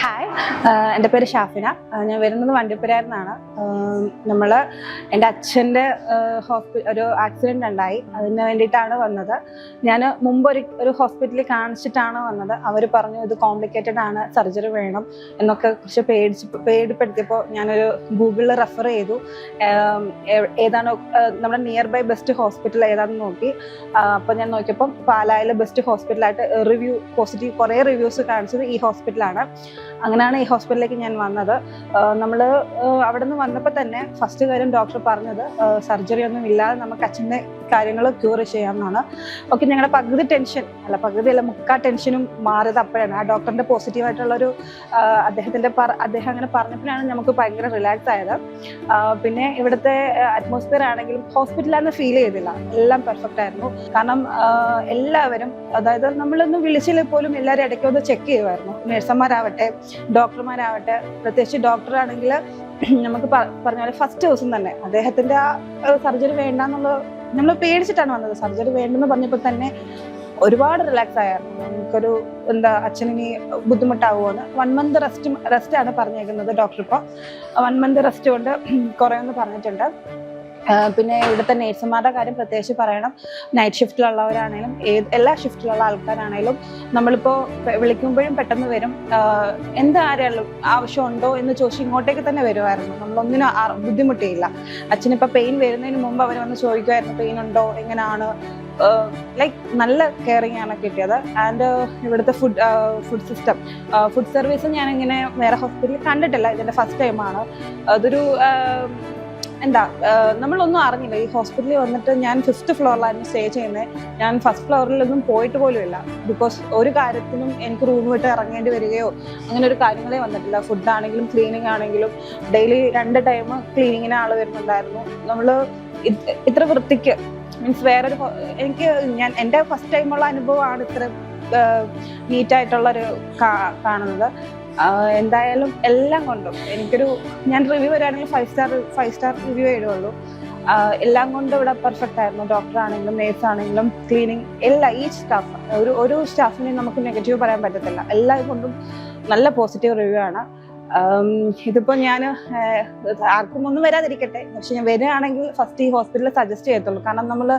Hi എന്റെ പേര് ഷാഫിന. ഞാൻ വരുന്നത് വണ്ടിപ്പുരയിൽ നിന്നാണ്. നമ്മൾ എന്റെ അച്ഛന്റെ ഹോസ്പി ഒരു ആക്സിഡന്റ് ഉണ്ടായി. അതിന് വേണ്ടിയിട്ടാണ് വന്നത്. ഞാൻ മുമ്പ് ഒരു ഒരു ഹോസ്പിറ്റലിൽ കാണിച്ചിട്ടാണ് വന്നത്. അവർ പറഞ്ഞു ഇത് കോംപ്ലിക്കേറ്റഡ് ആണ് സർജറി വേണം എന്നൊക്കെ കുറച്ച് പേടിച്ച് പേടിപ്പെടുത്തിയപ്പോൾ ഞാനൊരു ഗൂഗിളിൽ റെഫർ ചെയ്തു. ഏതാണോ ഏതാണ് നമ്മുടെ നിയർ ബൈ ബെസ്റ്റ് ഹോസ്പിറ്റൽ ഏതാണെന്ന് നോക്കി. അപ്പോൾ ഞാൻ നോക്കിയപ്പം പാലായിലെ ബെസ്റ്റ് ഹോസ്പിറ്റലായിട്ട് റിവ്യൂ പോസിറ്റീവ് കുറേ റിവ്യൂസ് കാണിച്ചത് ഈ ഹോസ്പിറ്റലാണ് അങ്ങനെയാണ് ഈ ഹോസ്പിറ്റലിലേക്ക് ഞാൻ വന്നത്. നമ്മൾ അവിടെ നിന്ന് വന്നപ്പോൾ തന്നെ ഫസ്റ്റ് കാര്യം ഡോക്ടർ പറഞ്ഞത് സർജറി ഒന്നും ഇല്ലാതെ നമുക്ക് അച്ഛന്റെ കാര്യങ്ങൾ ക്യൂർ ചെയ്യാമെന്നാണ് ഓക്കെ ഞങ്ങളുടെ പകുതി ടെൻഷൻ അല്ല പകുതി അല്ല മുക്കാ ടെൻഷനും മാറിയത് അപ്പോഴാണ്. ആ ഡോക്ടറിന്റെ പോസിറ്റീവ് ആയിട്ടുള്ളൊരു ആ, അദ്ദേഹത്തിന്റെ പറ അദ്ദേഹം അങ്ങനെ പറഞ്ഞപ്പോഴാണ് നമുക്ക് ഭയങ്കര റിലാക്സ് ആയത്. പിന്നെ ഇവിടുത്തെ അറ്റ്മോസ്ഫിയർ ആണെങ്കിലും ഹോസ്പിറ്റലാണെന്ന് ഫീൽ ചെയ്തില്ല. എല്ലാം പെർഫെക്റ്റ് ആയിരുന്നു. കാരണം എല്ലാവരും അതായത് നമ്മളൊന്ന് വിളിച്ചില്ല പോലും എല്ലാവരും ഇടയ്ക്ക് ഒന്ന് ചെക്ക് ചെയ്യുമായിരുന്നു നഴ്സന്മാരാവട്ടെ ഡോക്ടർമാരാവട്ടെ പ്രത്യേകിച്ച് ഡോക്ടറാണെങ്കിൽ നമുക്ക് പറഞ്ഞ പോലെ ഫസ്റ്റ് ദിവസം തന്നെ അദ്ദേഹത്തിന്റെ ആ സർജറി വേണ്ട എന്നുള്ള നമ്മൾ പേടിച്ചിട്ടാണ് വന്നത്. സർജറി വേണ്ടെന്ന് പറഞ്ഞപ്പോൾ തന്നെ ഒരുപാട് റിലാക്സ് ആയിരുന്നു നമുക്കൊരു എന്താ അച്ഛനിനി ബുദ്ധിമുട്ടാവുമെന്ന്. വൺ മന്ത് റെസ്റ്റ് റെസ്റ്റ് ആണ് പറഞ്ഞേക്കുന്നത് ഡോക്ടർ ഇപ്പോൾ വൺ മന്ത് റെസ്റ്റ് കൊണ്ട് കുറേ ഒന്ന് പറഞ്ഞിട്ടുണ്ട്. പിന്നെ ഇവിടുത്തെ നേഴ്സുമാരുടെ കാര്യം പ്രത്യേകിച്ച് പറയണം. നൈറ്റ് ഷിഫ്റ്റിലുള്ളവരാണേലും ഏത് എല്ലാ ഷിഫ്റ്റിലുള്ള ആൾക്കാരാണെങ്കിലും നമ്മളിപ്പോൾ വിളിക്കുമ്പോഴും പെട്ടെന്ന് വരും. എന്തായാലും ആവശ്യമുണ്ടോ എന്ന് ചോദിച്ച് ഇങ്ങോട്ടേക്ക് തന്നെ വരുമായിരുന്നു നമ്മളൊന്നിനും ബുദ്ധിമുട്ടിയില്ല. അച്ഛനിപ്പോൾ പെയിൻ വരുന്നതിന് മുമ്പ് അവർ വന്ന് ചോദിക്കുമായിരുന്നു പെയിൻ ഉണ്ടോ? എങ്ങനെയാണ് ലൈക്ക് നല്ല കെയറിങ് ആണ് കിട്ടിയത്. ആൻഡ് ഇവിടുത്തെ food food system food service ഞാൻ ഇങ്ങനെ വേറെ ഹോസ്പിറ്റലിൽ കണ്ടിട്ടില്ല. ഇതിന്റെ ഫസ്റ്റ് ടൈമാണ് അതൊരു എന്താ നമ്മളൊന്നും അറിഞ്ഞില്ല. ഈ ഹോസ്പിറ്റലിൽ വന്നിട്ട് ഞാൻ ഫിഫ്ത്ത് ഫ്ലോറിലായിരുന്നു സ്റ്റേ ചെയ്യുന്നത് ഞാൻ ഫസ്റ്റ് ഫ്ലോറിലൊന്നും പോയിട്ട് പോലും ഇല്ല ബിക്കോസ് ഒരു കാര്യത്തിനും എനിക്ക് റൂം വിട്ട് ഇറങ്ങേണ്ടി വരികയോ അങ്ങനെ ഒരു കാര്യങ്ങളേ വന്നിട്ടില്ല. ഫുഡ് ആണെങ്കിലും ക്ലീനിങ് ആണെങ്കിലും. ഡെയിലി രണ്ട് ടൈം ക്ലീനിങ്ങിന് ആൾ വരുന്നുണ്ടായിരുന്നു. നമ്മൾ ഇത്ര വൃത്തിക്ക് മീൻസ് വേറൊരു എനിക്ക് ഞാൻ എന്റെ ഫസ്റ്റ് ടൈമുള്ള അനുഭവമാണ് ഇത്ര നീറ്റായിട്ടുള്ളൊരു കാണുന്നത്. എന്തായാലും എല്ലാം കൊണ്ടും എനിക്കൊരു ഞാൻ review വരാണെങ്കിൽ five star five star review എഴുതുള്ളൂ. എല്ലാം കൊണ്ടും ഇവിടെ പെർഫെക്റ്റ് ആയിരുന്നു. ഡോക്ടർ ആണെങ്കിലും നേഴ്സ് ആണെങ്കിലും ക്ലീനിങ് എല്ലാ ഈ സ്റ്റാഫ് ഒരു ഒരു സ്റ്റാഫിനെയും നമുക്ക് നെഗറ്റീവ് പറയാൻ പറ്റത്തില്ല. എല്ലാം കൊണ്ടും നല്ല പോസിറ്റീവ് റിവ്യൂ ആണ്. ഇതിപ്പോ ഞാൻ ആർക്കും ഒന്നും വരാതിരിക്കട്ടെ. പക്ഷെ ഞാൻ വരികയാണെങ്കിൽ ഫസ്റ്റ് ഈ ഹോസ്പിറ്റലിൽ സജസ്റ്റ് ചെയ്യത്തുള്ളൂ. കാരണം നമ്മൾ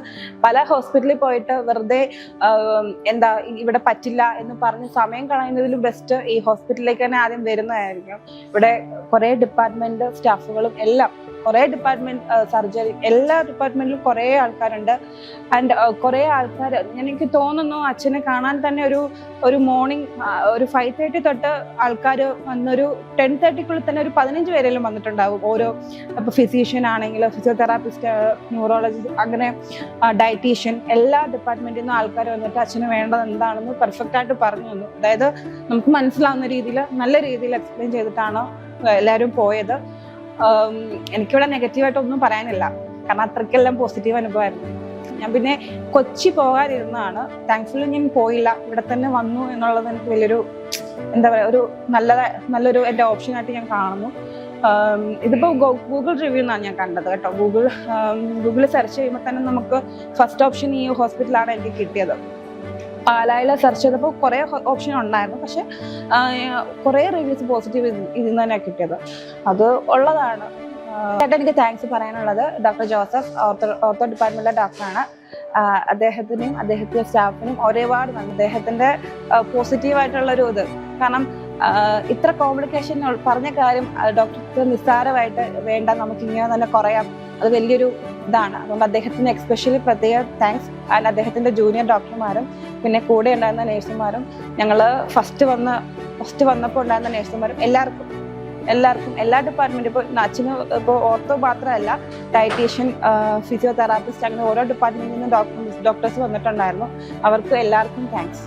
പല ഹോസ്പിറ്റലിൽ പോയിട്ട് വെറുതെ എന്താ ഇവിടെ പറ്റില്ല എന്ന് പറഞ്ഞ് സമയം കളയുന്നതിലും ബെസ്റ്റ് ഈ ഹോസ്പിറ്റലിലേക്ക് തന്നെ ആദ്യം വരുന്നതായിരിക്കും. ഇവിടെ കുറേ ഡിപ്പാർട്ട്മെന്റ് സ്റ്റാഫുകളും എല്ലാം കുറേ ഡിപ്പാർട്ട്മെന്റ് സർജറി എല്ലാ ഡിപ്പാർട്ട്മെന്റിലും കുറേ ആൾക്കാരുണ്ട്. ആൻഡ് കുറേ ആൾക്കാർ എനിക്ക് തോന്നുന്നു അച്ഛനെ കാണാൻ തന്നെ ഒരു ഒരു മോർണിംഗ് ഒരു ഫൈവ് തേർട്ടി തൊട്ട് ആൾക്കാർ വന്നൊരു ടെൻ തേർട്ടിക്കുള്ളിൽ തന്നെ ഒരു പതിനഞ്ച് പേരെങ്കിലും വന്നിട്ടുണ്ടാവും. ഓരോ ഇപ്പോൾ ഫിസീഷ്യൻ ആണെങ്കിൽ ഫിസിയോതെറാപ്പിസ്റ്റ് ന്യൂറോളജിസ്റ്റ് അങ്ങനെ ഡയറ്റീഷ്യൻ എല്ലാ ഡിപ്പാർട്ട്മെന്റിൽ നിന്നും ആൾക്കാർ വന്നിട്ട് അച്ഛന് വേണ്ടത് എന്താണെന്ന് പെർഫെക്റ്റ് ആയിട്ട് പറഞ്ഞു തന്നു. അതായത് നമുക്ക് മനസ്സിലാവുന്ന രീതിയിൽ നല്ല രീതിയിൽ എക്സ്പ്ലെയിൻ ചെയ്തിട്ടാണ് എല്ലാവരും പോയത്. എനിക്കിവിടെ നെഗറ്റീവായിട്ട് ഒന്നും പറയാനില്ല. കാരണം അത്രയ്ക്കെല്ലാം പോസിറ്റീവ് അനുഭവമായിരുന്നു. ഞാൻ പിന്നെ കൊച്ചി പോകാതിരുന്നതാണ്. താങ്ക്ഫുള്ളി ഞാൻ പോയില്ല. ഇവിടെ തന്നെ വന്നു എന്നുള്ളത് എനിക്ക് വലിയൊരു എന്താ പറയുക ഒരു നല്ല നല്ലൊരു എന്റെ ഓപ്ഷനായിട്ട് ഞാൻ കാണുന്നു. ഇതിപ്പോൾ ഇതിപ്പോ ഗൂഗിൾ റിവ്യൂ എന്നാണ് ഞാൻ കണ്ടത് കേട്ടോ. ഗൂഗിൾ ഗൂഗിളിൽ സെർച്ച് ചെയ്യുമ്പോൾ തന്നെ നമുക്ക് ഫസ്റ്റ് ഓപ്ഷൻ ഈ ഹോസ്പിറ്റലാണ് എനിക്ക് കിട്ടിയത്. പാലായിൽ സെർച്ച് ചെയ്തപ്പോൾ കുറേ ഓപ്ഷൻ ഉണ്ടായിരുന്നു. പക്ഷെ കുറേ റിവ്യൂസ് പോസിറ്റീവ് ഇതിൽ നിന്ന് തന്നെ കിട്ടിയത്. അത് ഉള്ളതാണ്. ചേട്ടാ എനിക്ക് താങ്ക്സ് പറയാനുള്ളത്. ഡോക്ടർ ജോസഫ് ഓർത്തോ ഓർത്തോ ഡിപ്പാർട്ട്മെന്റിലെ ഡോക്ടറാണ് അദ്ദേഹത്തിനും അദ്ദേഹത്തിന്റെ സ്റ്റാഫിനും ഒരുപാട് നന്ദി. അദ്ദേഹത്തിന്റെ പോസിറ്റീവായിട്ടുള്ള ഒരു ഇത്. കാരണം ഇത്ര കോംപ്ലിക്കേഷൻ പറഞ്ഞ കാര്യം ഡോക്ടർക്ക് നിസ്സാരമായിട്ട് വേണ്ട നമുക്ക് ഇങ്ങനെ തന്നെ കുറയാം. അത് വലിയൊരു ഇതാണ്. അതുകൊണ്ട് അദ്ദേഹത്തിന് എക്സ്പെഷ്യലി പ്രത്യേക താങ്ക്സ് ആൻഡ് അദ്ദേഹത്തിന്റെ ജൂനിയർ ഡോക്ടർമാരും പിന്നെ കൂടെ ഉണ്ടായിരുന്ന നേഴ്സുമാരും ഞങ്ങൾ ഫസ്റ്റ് വന്ന ഫസ്റ്റ് വന്നപ്പോൾ ഉണ്ടായിരുന്ന നേഴ്സുമാരും എല്ലാവർക്കും എല്ലാവർക്കും എല്ലാ ഡിപ്പാർട്ട്മെന്റും ഇപ്പോൾ അച്ഛന് ഇപ്പോൾ ഓർത്തോ മാത്രമല്ല ഡയറ്റീഷ്യൻ ഫിസിയോതെറാപ്പിസ്റ്റ് അങ്ങനെ ഓരോ ഡിപ്പാർട്ട്മെന്റിൽ നിന്നും ഡോക്ടർ ഡോക്ടേഴ്സ് വന്നിട്ടുണ്ടായിരുന്നു. അവർക്ക് എല്ലാവർക്കും താങ്ക്സ്